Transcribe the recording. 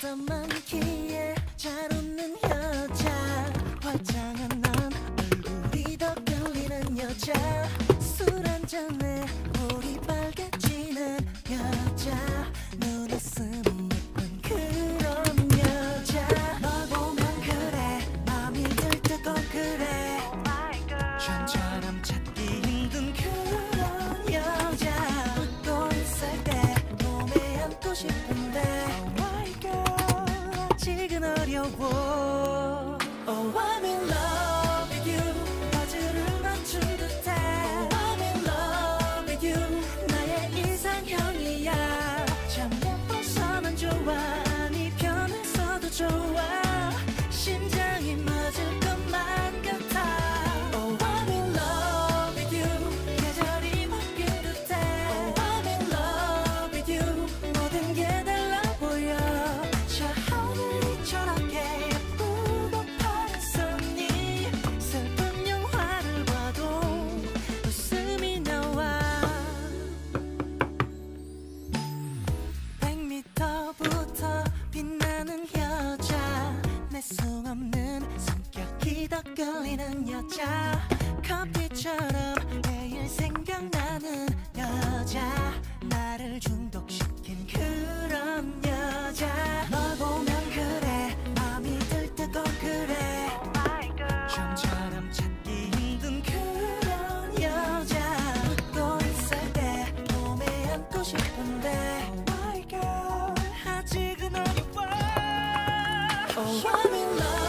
더 많기에 잘 웃는 여자. 화장한 난 얼굴이 더 끌리는 여자. 술 한잔에 볼이 빨개지는 처럼 매일 생각나는 여자 나를 중독시킨 그런 여자. 널 보면 그래 마음이 들뜨고 그래. 좀처럼 찾기 힘든 그런 여자. 웃고 있을 때 몸에 안고 싶은데. 아직은 어려워 Oh. I'm in love?